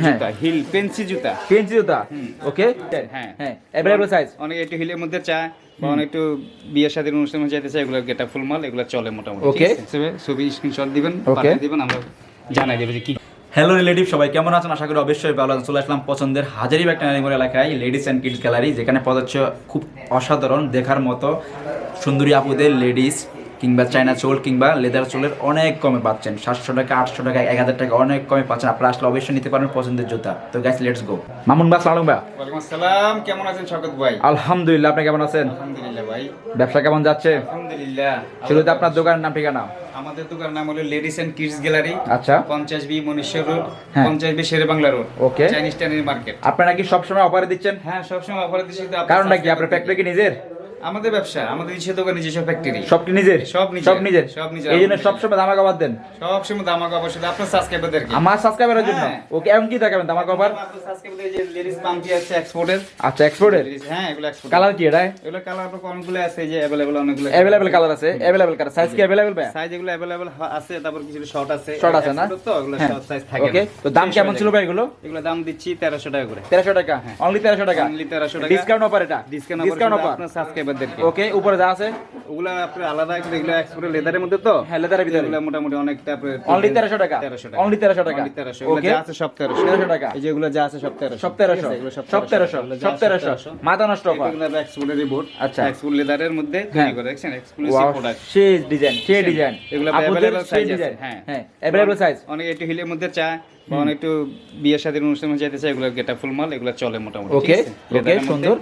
হ্যাঁ। জুতা হিল পেন্সি জুতা। পেন্সি জুতা ওকে হ্যাঁ। হ্যাঁ অ্যাভেলেবল সাইজ অনেক একটু হিলের মধ্যে চায় বা অনেক একটু বিয়ের সাথে অনুষ্ঠানে যাইতে চায় এগুলো গেটা ফুল মাল এগুলো চলে মোটামুটি। Okay. ছবি স্ক্রিনশট দিবেন. পাঠিয়ে দিবেন আমরা জানাই দেবো যে কি হ্যালো রিলেটিভ সবাই কেমন আছেন? আশা করি অবশ্যই ভালো আছেন। চলে আসলাম পছন্দের হাজারিবাগ ট্যানারিমোর এলাকায় লেডিস অ্যান্ড কিডস গ্যালারি যেখানে যাচ্ছে খুব অসাধারণ দেখার মতো সুন্দরী আপুদের লেডিস কিংবা চায়না চোল কিংবা লেদার চোলের অনেক কমে পাচ্ছেন। সাতশো টাকা আটশো টাকা এক হাজার টাকা অনেক কমে পাচ্ছেন। আপনারা আসলে অবশ্যই নিতে পারেন পছন্দের জুতা। তো গ্যাস লেটস গো মামুন বা সালাম ভাই। আসসালাম। কেমন আছেন শকত ভাই? আলহামদুলিল্লাহ আপনি কেমন আছেন? আলহামদুলিল্লাহ ভাই। ব্যবসা কেমন যাচ্ছে? আলহামদুলিল্লাহ। শুরুতে আপনার দোকানের নাম ঠিকানা? আমাদের দোকানের নাম হলো লেডিস এন্ড কিডস গ্যালারি আচ্ছা। পঞ্চাশ বি মনীশ্বর রোড হ্যাঁ। পঞ্চাশ B Shere Bangla road. Okay. Chinese ট্যানের market আপনারা কি সবসময় অফারে দিচ্ছেন? হ্যাঁ সবসময় অফার দিচ্ছি। কারণটা কি? আপনার ফ্যাক্টরি কি নিজের? আমাদের ব্যবসা আমাদের নিজস্ব দোকান নিজস্ব ফ্যাক্টরি সব নিজের? সব নিজের। সব নিজের? সব নিজের। এই জন্য সবসময় ধামাক অফার দেন। সব সময় দামাক অফার শুধু আপনার সাবস্ক্রাইবারদেরকে আমার সাবস্ক্রাইবারের জন্য? হ্যাঁ। ওকে এমন কি দেখাবেন ধামাক অফার? আপনার সাবস্ক্রাইবারদের যে লেডিস পাম্পি আছে এক্সপোর্টের আচ্ছা এক্সপোর্টের হ্যাঁ এগুলো এক্সপোর্ট কালার কি এটা এগুলো কালার আপনার অনেকগুলো আছে যে অ্যাভেলেবল অনেকগুলো অ্যাভেলেবল কালার আছে। অ্যাভেলেবল কালার সাইজ কি অ্যাভেলেবল ভাই সাইজ এগুলো অ্যাভেলেবল আছে তারপর কিছু শর্ট আছে। Short আছে না? তো এগুলো হ্যাঁ। শর্ট সাইজ থাকে ওকে তো দাম কেমন ছিল ভাই এগুলো? এগুলো দাম দিচ্ছি 1300 টাকা করে। তেরোশো টাকা? অনলি তেরোশো টাকা? Only 1300 টাকা। ডিসকাউন্ট অফার এটা? ডিসকাউন্ট অফার আপনার সাবস্ক্রাইবারদেরকে ওকে উপরে যা আছে। ওগুলো আপনার আলাদা এগুলো এক্সপোর্টের লেদারের মধ্যে তো? হ্যাঁ লেদারের ভিতরে। এগুলো মোটামুটি অনেকটা অনলি টাকা? 1300 টাকা। অনলি টাকা? Only 1300 এগুলো ওকে যা আছে সব 1300 তেরোশো টাকা? এই যে এগুলো যা আছে সব 1300 সব এগুলো সব সব তেরোশো। 1300 মাথা নষ্ট অফার এগুলো এক্সপোর্টের রিপোর্ট আচ্ছা। এক্সপোর্ট লেদারের মধ্যে হ্যাঁ। তৈরি করে দেখছেন? এক্সক্লুসিভ প্রোডাক্ট সেই ডিজাইন সেই ডিজাইন এগুলো আপুদের available সেই size আছে, ডিজাইন হ্যাঁ। হ্যাঁ সাইজ অনেক একটু হিলের মধ্যে চায় বা অনেক একটু বিয়ের সাথে অনুষ্ঠানে যাইতে চায় এগুলো গেটা ফুল মাল এগুলো চলে মোটামুটি। ওকে ওকে সুন্দর।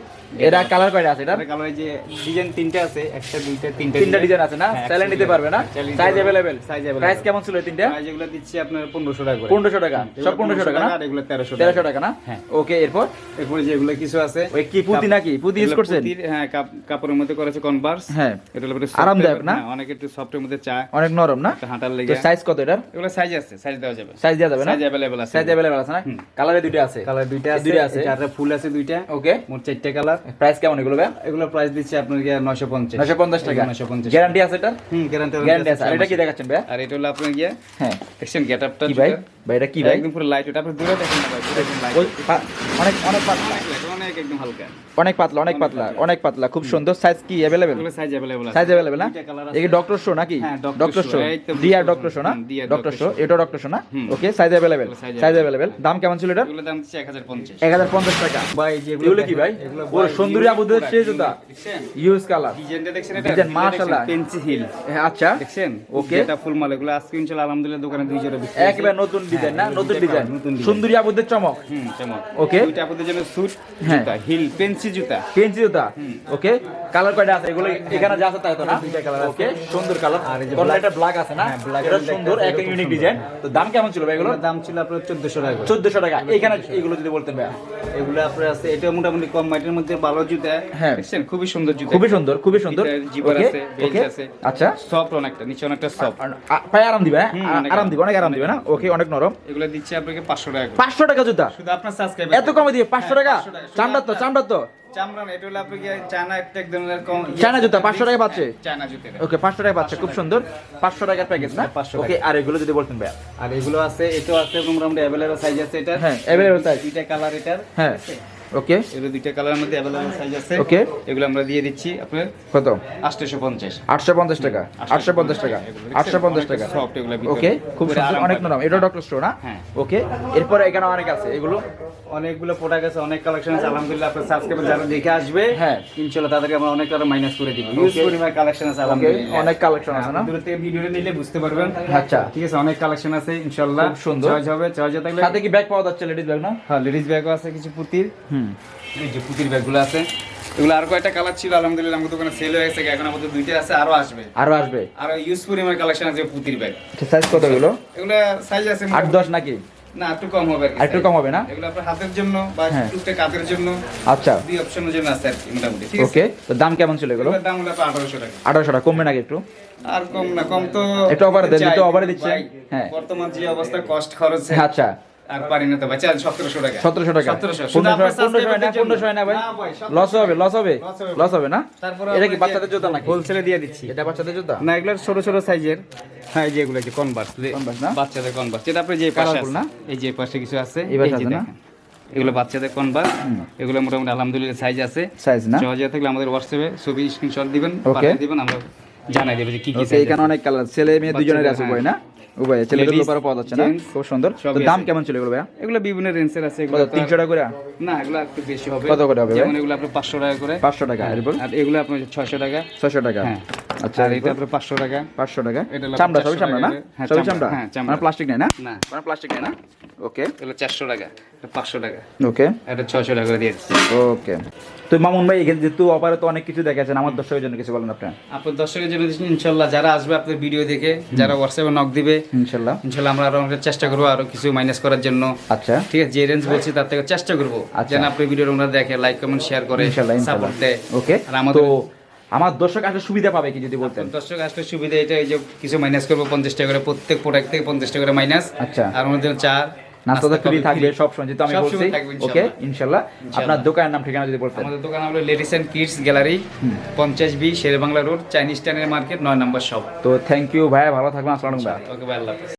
এরা কালার কয়টা আছে এটা কালার যে ডিজাইন তিনটা আছে একটা দুইটা তিনটা তিনটা ডিজাইন আছে না? চাইলে নিতে পারবে না? চাইলে নিতে সাইজ পারবে। Available Size available। প্রাইস কেমন ছিল তিনটা? প্রাইস এগুলো দিচ্ছি আপনার পনেরোশো টাকা করে। পনেরোশো টাকা? সব পনেরোশো টাকা না? আর এগুলো তেরোশো তেরোশো টাকা। না। ওকে এরপর? এরপরে যে এগুলো কিছু আছে ওই কি পুঁতি নাকি? পুঁতি use করছেন? হ্যাঁ কাপড়ের মধ্যে করেছে কনভার্স হ্যাঁ। এটা আরামদায়ক না? হ্যাঁ, অনেক একটু সফটের মধ্যে চায় অনেক নরম না? হাঁটার লেগে। সাইজ কত এটার? এগুলো সাইজ আছে সাইজ দেওয়া যাবে। সাইজ দেওয়া যাবে না? সাইজ অ্যাভেলেবল আছে। সাইজ অ্যাভেলেবল আছে না? কালারে দুইটা আছে। কালার দুইটা আছে দুইটা আছে। চারটা ফুল আছে দুইটা। ওকে মোট চারটে কালার প্রাইস কেমন এগুলো এগুলো প্রাইস দিচ্ছি আপনার নয়শো পঞ্চাশ। নশো পঞ্চাশ টাকা। গ্যারান্টি আছে এটা হুম গ্যারান্টি আছে আর এটা কি দেখাচ্ছেন ভাই আর এটা হলো আপনার গিয়া হ্যাঁ। দেখছেন গেট আপটা কি ভাই? ভাই এটা কি ভাই? একদম পুরো লাইট ওটা আপনি দূরে দেখেন না ভাই দূরে দেখেন লাইট অনেক অনেক পাতলা। অনেক একদম হালকা। অনেক পাতলা অনেক পাতলা অনেক পাতলা। খুব সুন্দর সাইজ কি এগুলো সাইজ আছে। সাইজ অ্যাভেলেবেল না? ডক্টর শো নাকি? হ্যাঁ, doctor show DR doctor show না? ডক্টর শো এটা ডক্টর শো না? Okay size Size size available দাম কেমন ছিল এগুলো দাম এক হাজার পঞ্চাশ। টাকা। ভাই এগুলো কি ভাই? ও সুন্দরী আবুদের সেই জুতা। ইউজ কালার ডিজাইনটা দেখছেন এটা? মাশাআল্লাহ। পেন্সি হিল আচ্ছা। দেখছেন? Okay. এটা ফুল মাল এগুলো আজকে ইনশাআল্লাহ আলহামদুলিল্লাহ দোকানে দুই জোড়া বিক্রি একেবারে নতুন ডিজাইন না? হ্যাঁ, নতুন ডিজাইন colour, নতুন design। সুন্দরী আবুদের চমক? হুম Okay. দুইটা জন্য স্যুট হ্যাঁ। জুতা হিল পেন্সি জুতা। পেন্সি জুতা? ওকে কালার কয়টা আছে? এগুলো এখানে যা আছে তাই তো না? দুইটা আছে। ওকে সুন্দর কালার আর এই যে এটা ব্ল্যাক আছে না? হ্যাঁ, black এটা সুন্দর এক ইউনিক ডিজাইন তো দাম কেমন ছিল ভাই এগুলো? দাম ছিল আপনার চোদ্দশো টাকা করে। চোদ্দশো টাকা। এখানে এগুলো যদি বলতেন ভাই এগুলো আপনার আছে এটা মোটামুটি কম মাইটের মধ্যে ভালো জুতা। হ্যাঁ। খুবই সুন্দর জুতা। খুবই সুন্দর খুবই সুন্দর। আছে, আছে। আচ্ছা। সফট অনেকটা নিচে অনেকটা সফট পায়ে আরাম দিবে হ্যাঁ? আরাম দিবে অনেক আরাম দিবে না? ওকে অনেক নরম। এগুলো দিচ্ছি আপনাকে পাঁচশো টাকা করে। পাঁচশো টাকা জুতা? শুধু আপনার সাবস্ক্রাইব এত কমে দিয়ে পাঁচশো টাকা? শুধু চামড়ার তো চামড়ার তো। চামড়া না, এটা হলো আপনাকে চায়না একটা এক ধরনের কম চায়না জুতা, 500 টাকায় পাচ্ছে? চায়না জুতা এটা। ওকে পাঁচশো টাকা পাচ্ছে খুব সুন্দর। পাঁচশো টাকার প্যাকেজ না? ওকে আর এগুলো যদি বলতেন ভাই আর এগুলো আছে এটাও আছে মোটামুটি অ্যাভেলেবল সাইজ আছে এটা হ্যাঁ, available size। দুইটা কালার এটার। হ্যাঁ ওকে এগুলো দুইটা কালারের মধ্যে অ্যাভেলেবল সাইজ আছে। Okay. এগুলো আমরা দিয়ে দিচ্ছি আপনার কত? টাকা। আটশো পঞ্চাশ টাকা। আটশো পঞ্চাশ টাকা। সফট এগুলো ওকে খুব সুন্দর অনেক নরম। এটা ডক্টর স্টোর না? হ্যাঁ। ওকে এরপরে এখানে অনেক আছে। এগুলো? অনেকগুলো প্রোডাক্ট আছে অনেক কালেকশন আছে। আলহামদুলিল্লাহ আপনার সাবস্ক্রাইবার যারা দেখে আসবে হ্যাঁ। ইনশাআল্লাহ তাদেরকে আমরা অনেক টাকা মাইনাস করে দিব। ইউজ. পরিমাণ কালেকশন আছে আলহামদুলিল্লাহ। অনেক কালেকশন আছে না? দূর থেকে ভিডিওটা নিলে বুঝতে পারবেন। আচ্ছা। ঠিক আছে অনেক কালেকশন আছে ইনশাআল্লাহ খুব সুন্দর। চয়েস হবে চয়েস থাকলে সাথে কি ব্যাগ পাওয়া যাচ্ছে লেডিস ব্যাগ না? হ্যাঁ লেডিস ব্যাগও আছে কিছু পুতির। হুম। এই যে পুতির ব্যাগগুলো আছে এগুলো আর কয়েকটা কালার ছিল আলহামদুলিল্লাহ আমাদের দোকানে সেল হয়ে গেছে। এখন আমাদের দুইটা আছে আরও আসবে। আরও আসবে? আর ইউজ পরিমাণ কালেকশন আছে পুতির ব্যাগ সাইজ কত এগুলো? এগুলো সাইজ আছে আট দশ নাকি? না একটু কম হবে আর একটু কম হবে না? এগুলো আপনার হাতের জন্য বা হ্যাঁ। জন্য আচ্ছা। দুই অপশনের জন্য আছে আর কি মোটামুটি ঠিক আছে? ওকে তো দাম কেমন ছিল এগুলো? দাম হলো আপনার আঠারোশো টাকা। আঠারোশো টাকা কমবে নাকি একটু? আর কম না কম তো একটু দেন, একটু কিন্তু দিচ্ছেন। হ্যাঁ। বর্তমান যে অবস্থা কষ্ট খরচ। আচ্ছা। আর পারি না তো ভাই চাল সতেরোশো টাকা। সতেরোশো টাকা। সতেরোশো পনেরোশো পনেরোশো হয় না পনেরোশো হয় না ভাই? লস হবে লস হবে লস হবে। না? এটা কি বাচ্চাদের জুতা নাকি? হোলসেলে দিয়ে দিচ্ছি। এটা বাচ্চাদের জুতা? না এগুলো ছোট ছোট সাইজের হ্যাঁ এই যে এগুলো যে কনভার্স Converse না? বাচ্চাদের কনভার্স যেটা আপনি যে পাশে না? এই যে পাশে কিছু আছে এই পাশে না? এগুলো বাচ্চাদের কনভার্স এগুলো মোটামুটি আলহামদুলিল্লাহ সাইজ আছে। সাইজ না? সহজে থাকলে আমাদের হোয়াটসঅ্যাপে ছবি স্ক্রিনশট দিবেন পাঠিয়ে দিবেন আমরা জানাই দেবো যে কি এখানে অনেক কালার ছেলে মেয়ে দুজনের আছে বাচ্চাদের, উভয় না উভয় ছেলেদের উপরে পাওয়া যাচ্ছে না? খুব সুন্দর। তো দাম কেমন ছিল এগুলো ভাইয়া? এগুলো বিভিন্ন রেঞ্জের আছে এগুলো কত তো আর- তিনশো টাকা করে? না এগুলো একটু বেশি হবে। কত করে হবে যেমন এগুলো আপনার পাঁচশো টাকা করে। পাঁচশো টাকা এরপর? আর এগুলো আপনার ছয়শো টাকা। ছয়শো টাকা। হ্যাঁ আচ্ছা আর এটা আপনার পাঁচশো টাকা। পাঁচশো টাকা। চামড়া সবই চামড়া না। হ্যাঁ, সবই চামড়া, হ্যাঁ, চামড়া। মানে প্লাস্টিক নেই না? না। মানে প্লাস্টিক নেই না? ওকে এগুলো চারশো টাকা এটা পাঁচশো টাকা। ওকে এটা ছয়শো টাকা করে দিয়ে ওকে তো মামুন ভাই এখানে যেহেতু অপারে তো অনেক কিছু দেখাচ্ছেন আমার দর্শকের জন্য কিছু বলেন আপনার। আপনার দর্শকের জন্য ইনশাল্লাহ যারা আসবে আপনার ভিডিও দেখে যারা হোয়াটসঅ্যাপে নক দিবে ইনশাল্লাহ। ইনশাল্লাহ আমরা আরও অনেক চেষ্টা করব আরও কিছু মাইনাস করার জন্য। আচ্ছা। ঠিক আছে যে রেঞ্জ বলছি তার থেকে চেষ্টা করব আচ্ছা। যেন আপনি ভিডিও ওনারা দেখে লাইক কমেন্ট শেয়ার করে ইনশাল্লাহ সাপোর্ট দেয়। ওকে আর আমাদের আমার দর্শক আসলে সুবিধা পাবে কি যদি বলতেন? দর্শক আসলে সুবিধা এটা এই যে কিছু মাইনাস করব পঞ্চাশ টাকা করে প্রত্যেক প্রোডাক্ট থেকে পঞ্চাশ টাকা করে মাইনাস আচ্ছা। আর আমাদের চার নাস্তা তো ফ্রি থাকবে সব সময় যেহেতু আমি বলছি ওকে? ইনশাল্লাহ। আপনার দোকানের নাম ঠিকানা যদি বলতেন। আমাদের দোকান হলো লেডিস এন্ড কিডস গ্যালারি পঞ্চাশ বি শেরবাংলা রোড চাইনিজ টাইনের মার্কেট নয় নম্বর শপ। তো থ্যাংক ইউ ভাই ভালো থাকবেন। আসসালাম ওকে ভাই আল্লাহ।